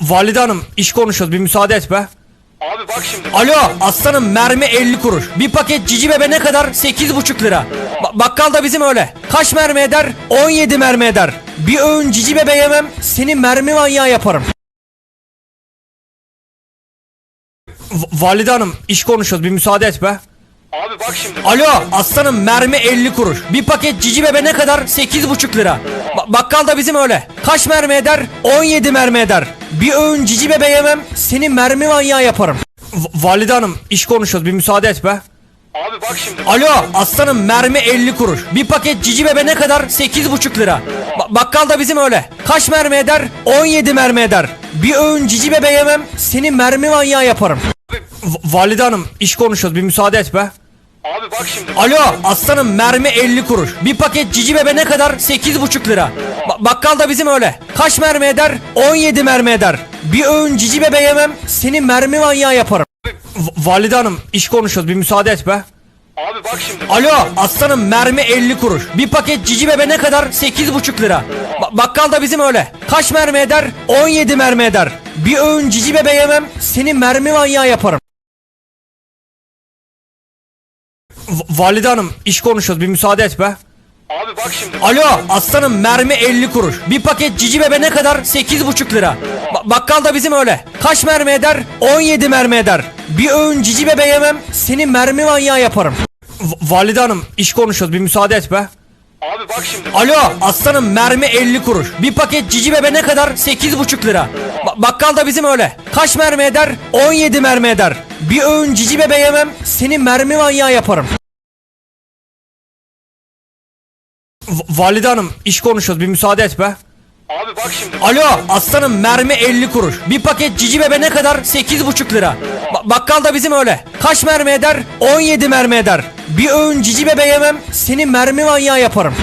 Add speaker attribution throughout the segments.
Speaker 1: Valide hanım iş konuşuyoruz bir müsaade et be.
Speaker 2: Abi bak şimdi.
Speaker 1: Alo aslanım mermi 50 kuruş. Bir paket cici bebe ne kadar? 8,5 lira. Ba- bakkal da bizim öyle. Kaç mermi eder? 17 mermi eder. Bir öğün cici bebe yemem seni mermi manyağı yaparım. V- Valide hanım iş konuşuyoruz bir müsaade et be.
Speaker 2: Abi bak şimdi.
Speaker 1: Alo aslanım mermi 50 kuruş. Bir paket cici bebe ne kadar? 8,5 lira. Ba- bakkal da bizim öyle. Kaç mermi eder? 17 mermi eder. Bir öğün cici bebe yemem seni mermi manyağı yaparım. V- Valide hanım iş konuşuyoruz bir müsaade et be.
Speaker 2: Abi bak şimdi.
Speaker 1: Alo aslanım mermi 50 kuruş. Bir paket cici bebe ne kadar? 8,5 lira. Ba- bakkal da bizim öyle. Kaç mermi eder? 17 mermi eder. Bir öğün cici bebe yemem seni mermi manyağı yaparım. V- Valide hanım iş konuşuyoruz bir müsaade et be.
Speaker 2: abi bak şimdi.
Speaker 1: Alo aslanım mermi 50 kuruş. Bir paket cici bebe ne kadar? 8,5 lira. Ba- bakkal da bizim öyle. Kaç mermi eder? 17 mermi eder. Bir öğün cici bebe yemem seni mermi manyağı yaparım. V- Valide hanım iş konuşuyoruz bir müsaade et be.
Speaker 2: Abi bak şimdi.
Speaker 1: Alo aslanım mermi 50 kuruş. Bir paket cici bebe ne kadar? 8,5 lira. Ba- bakkal da bizim öyle. Kaç mermi eder? 17 mermi eder. Bir öğün cici bebe yemem seni mermi manyağı yaparım. V- Valide hanım iş konuşuyoruz bir müsaade et be.
Speaker 2: Abi bak şimdi.
Speaker 1: Alo aslanım mermi 50 kuruş. Bir paket cici bebe ne kadar? 8,5 lira. Ba- bakkal da bizim öyle. Kaç mermi eder? 17 mermi eder. Bir öğün cici bebe yemem seni mermi manyağı yaparım. V- Valide hanım iş konuşuyoruz bir müsaade et be.
Speaker 2: Abi bak şimdi.
Speaker 1: Alo aslanım mermi 50 kuruş. Bir paket cici bebe ne kadar? 8,5 lira. Ba- bakkal da bizim öyle. Kaç mermi eder? 17 mermi eder. Bir öğün cici bebe yemem seni mermi manyağı yaparım. V- Valide hanım iş konuşuyoruz bir müsaade et be.
Speaker 2: Abi bak şimdi.
Speaker 1: Alo aslanım mermi 50 kuruş. Bir paket cici bebe ne kadar? 8,5 lira. Ba- bakkal da bizim öyle. Kaç mermi eder? 17 mermi eder. Bir öğün cici bebe yemem seni mermi manyağı yaparım.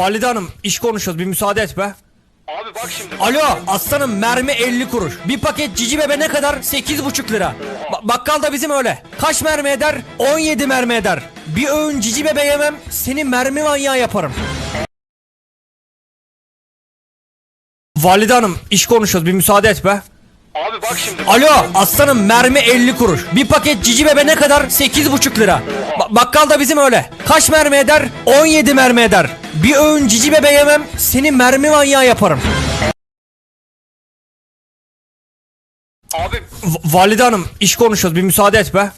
Speaker 1: Valide hanım iş konuşuyoruz bir müsaade et be.
Speaker 2: Abi bak şimdi.
Speaker 1: Alo aslanım mermi 50 kuruş. Bir paket cici bebe ne kadar? 8,5 lira. Ba- bakkal da bizim öyle. Kaç mermi eder? 17 mermi eder. Bir öğün cici bebe yemem seni mermi manyağı yaparım. Valide hanım iş konuşuyoruz bir müsaade et be.
Speaker 2: Abi bak şimdi.
Speaker 1: Alo aslanım mermi 50 kuruş. Bir paket cici bebe ne kadar? 8,5 lira. Ba- bakkal da bizim öyle. Kaç mermi eder? 17 mermi eder. Bir öğün cici bebe yemem seni mermi manyağı yaparım.
Speaker 2: Abi.
Speaker 1: V- Valide hanım iş konuşuyoruz bir müsaade et be.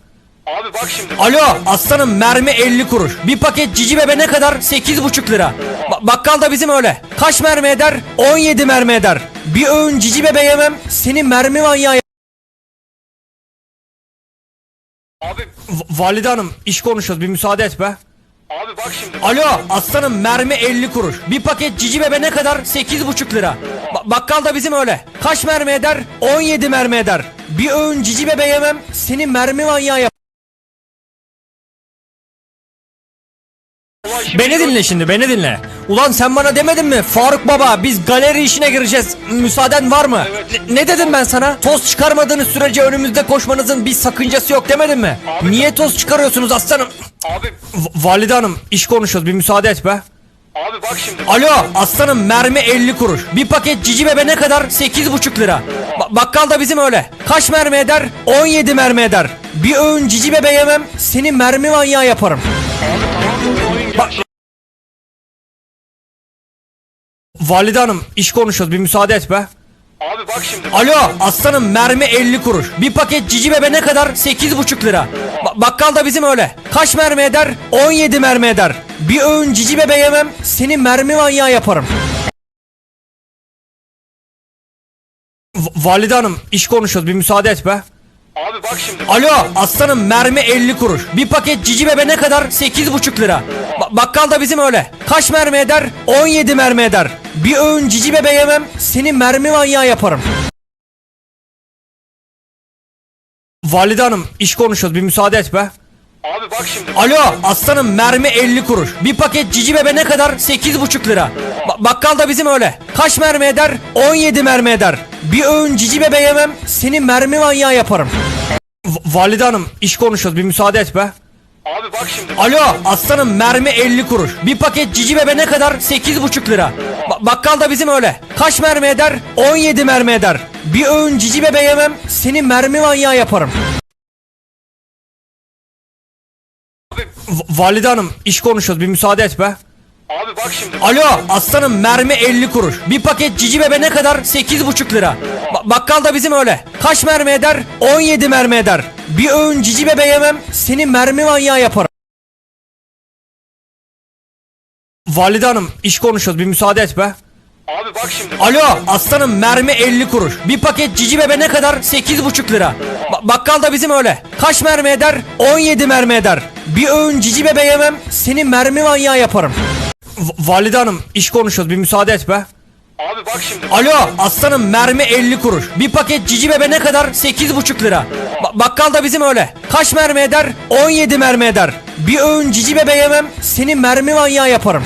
Speaker 2: Abi bak şimdi.
Speaker 1: Alo aslanım mermi 50 kuruş. Bir paket cici bebe ne kadar? 8,5 lira. Ba- bakkal da bizim öyle. Kaç mermi eder? 17 mermi eder. Bir öğün cici bebe yemem seni mermi manyağı
Speaker 2: Abi.
Speaker 1: V- Valide hanım iş konuşuyoruz bir müsaade et be.
Speaker 2: Abi bak şimdi.
Speaker 1: Alo aslanım mermi 50 kuruş. Bir paket cici bebe ne kadar? 8,5 lira. Ba- bakkal da bizim öyle. Kaç mermi eder? 17 mermi eder. Bir öğün cici bebe yemem seni mermi manyağı Beni dinle şimdi beni dinle. Ulan sen bana demedin mi? Faruk baba biz galeri işine gireceğiz. Müsaaden var mı?
Speaker 2: Evet.
Speaker 1: Ne, ne dedim ben sana? Toz çıkarmadığınız sürece önümüzde koşmanızın bir sakıncası yok demedim mi?
Speaker 2: Abi-
Speaker 1: Niye toz çıkarıyorsunuz aslanım?
Speaker 2: Abi.
Speaker 1: V- Valide hanım iş konuşuyoruz bir müsaade et be.
Speaker 2: Abi bak şimdi.
Speaker 1: Alo aslanım mermi 50 kuruş. Bir paket cici bebe ne kadar? 8,5 lira. Ba- bakkal da bizim öyle. Kaç mermi eder? 17 mermi eder. Bir öğün cici bebe yemem seni mermi manyağı yaparım. Bak- Valide hanım iş konuşuyoruz bir müsaade et be.
Speaker 2: Abi bak şimdi.
Speaker 1: Alo aslanım mermi 50 kuruş. Bir paket cici bebe ne kadar? 8,5 lira. Ba- bakkal da bizim öyle. Kaç mermi eder? 17 mermi eder. Bir öğün cici bebe yemem seni mermi manyağı yaparım. V- Valide hanım iş konuşuyoruz bir müsaade et be.
Speaker 2: Abi bak şimdi.
Speaker 1: Alo aslanım mermi 50 kuruş. Bir paket cici bebe ne kadar? 8,5 lira. Ba- bakkal da bizim öyle. Kaç mermi eder? 17 mermi eder. Bir öğün cici bebe yemem seni mermi manyağı yaparım. Valide hanım iş konuşuyoruz bir müsaade et be.
Speaker 2: Abi bak şimdi.
Speaker 1: Alo aslanım mermi 50 kuruş. Bir paket cici bebe ne kadar? 8,5 lira. Ba- bakkal da bizim öyle. Kaç mermi eder? 17 mermi eder. Bir öğün cici bebe yemem seni mermi manyağı yaparım. Valide hanım iş konuşuyoruz bir müsaade et be.
Speaker 2: Abi bak şimdi.
Speaker 1: Alo aslanım mermi 50 kuruş. Bir paket cici bebe ne kadar? 8,5 lira. Ba- bakkal da bizim öyle. Kaç mermi eder? 17 mermi eder. Bir öğün cici bebe yemem seni mermi manyağı yaparım.
Speaker 2: Abi,
Speaker 1: Valide hanım iş konuşuyoruz bir müsaade et be.
Speaker 2: abi bak şimdi.
Speaker 1: Alo aslanım mermi 50 kuruş. Bir paket cici bebe ne kadar? 8,5 lira. Ba- bakkal da bizim öyle. Kaç mermi eder? 17 mermi eder. Bir öğün cici bebe yemem seni mermi manyağı yaparım. Valide hanım iş konuşuyoruz bir müsaade et be.
Speaker 2: Abi bak şimdi.
Speaker 1: Alo aslanım mermi 50 kuruş. Bir paket cici bebe ne kadar? 8,5 lira. Ba- bakkal da bizim öyle. Kaç mermi eder? 17 mermi eder. Bir öğün cici bebe yemem seni mermi manyağı yaparım. V- Valide hanım iş konuşuyoruz bir müsaade et be.
Speaker 2: Abi bak şimdi.
Speaker 1: Alo aslanım mermi 50 kuruş. Bir paket cici bebe ne kadar? 8,5 lira. Ba- bakkal da bizim öyle. Kaç mermi eder? 17 mermi eder. Bir öğün cici bebe yemem seni mermi manyağı yaparım.